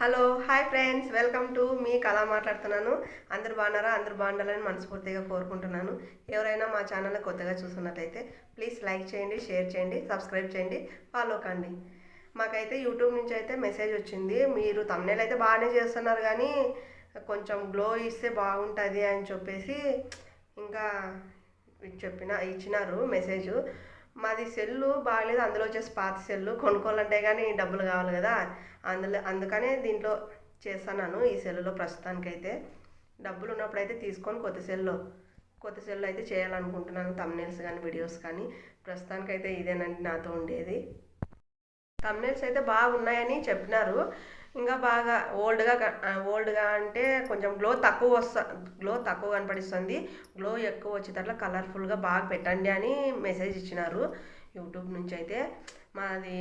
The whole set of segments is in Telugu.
Hello hi friends welcome to మీ కళ మాట్లాడుతున్నాను. అందరు బాగున్నారా? అందరు బాగుండాలని మనస్ఫూర్తిగా కోరుకుంటున్నాను. ఎవరైనా మా ఛానల్ కొత్తగా చూస్తున్నట్లయితే ప్లీజ్ లైక్ చేయండి షేర్ చేయండి సబ్స్క్రైబ్ చేయండి ఫాలో కండి. మాకైతే యూట్యూబ్ నుంచి అయితే మెసేజ్ వచ్చింది. మీరు తమ్నేల్ అయితే బాగానే చేస్తున్నారు కానీ కొంచెం గ్లో ఇస్తే బాగుంటుంది అని చెప్పేసి ఇంకా చెప్పిన ఇచ్చినారు మెసేజ్ మాది సెల్లు బాగాలేదు అందులో వచ్చేసి పాత సెల్లు కొనుక్కోవాలంటే కానీ డబ్బులు కావాలి కదా. అందులో అందుకనే దీంట్లో చేస్తున్నాను ఈ సెల్లులో ప్రస్తుతానికైతే. డబ్బులు ఉన్నప్పుడు అయితే తీసుకొని కొత్త సెల్లో కొత్త సెల్లు అయితే చేయాలనుకుంటున్నాను తమ్నేల్స్ కానీ వీడియోస్ కానీ ప్రస్తుతానికైతే ఇదేనండి నాతో ఉండేది. తమ్నేల్స్ అయితే బాగున్నాయని చెప్పినారు. ఇంకా బాగా ఓల్డ్గా ఓల్డ్గా అంటే కొంచెం గ్లో తక్కువ వస్తా గ్లో తక్కువ కనపడిస్తుంది. గ్లో ఎక్కువ వచ్చేటట్ల కలర్ఫుల్గా బాగా పెట్టండి అని మెసేజ్ ఇచ్చినారు యూట్యూబ్ నుంచి అయితే. మాది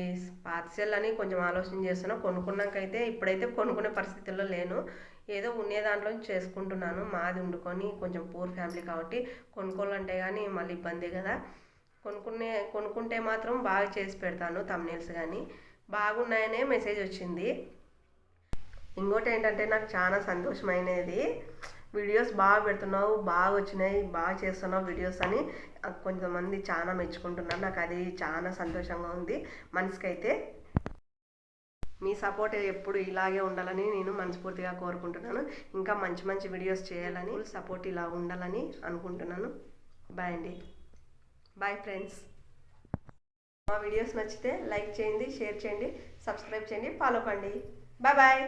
పాత సెల్ అని కొంచెం ఆలోచన చేస్తున్నా. కొనుక్కున్నాకైతే ఇప్పుడైతే కొనుక్కునే పరిస్థితుల్లో లేను. ఏదో ఉండే దాంట్లో చేసుకుంటున్నాను. మాది వండుకొని కొంచెం పూర్ ఫ్యామిలీ కాబట్టి కొనుక్కోవాలంటే కానీ మళ్ళీ ఇబ్బంది కదా. కొనుక్కునే కొనుక్కుంటే మాత్రం బాగా చేసి పెడతాను తమ్నేల్స్ కానీ బాగున్నాయనే మెసేజ్ వచ్చింది. ఇంకోటి ఏంటంటే నాకు చాలా సంతోషమైనది. వీడియోస్ బాగా పెడుతున్నావు బాగా వచ్చినాయి బాగా చేస్తున్నావు వీడియోస్ అని కొంతమంది చాలా మెచ్చుకుంటున్నారు. నాకు అది చాలా సంతోషంగా ఉంది. మనసుకైతే మీ సపోర్ట్ ఎప్పుడు ఇలాగే ఉండాలని నేను మనస్ఫూర్తిగా కోరుకుంటున్నాను. ఇంకా మంచి మంచి వీడియోస్ చేయాలని సపోర్ట్ ఇలా ఉండాలని అనుకుంటున్నాను. బాయ్ అండి. Bye friends. మా వీడియోస్ నచ్చితే లైక్ చేయండి షేర్ చేయండి సబ్స్క్రైబ్ చేయండి ఫాలో కండి. Bye bye.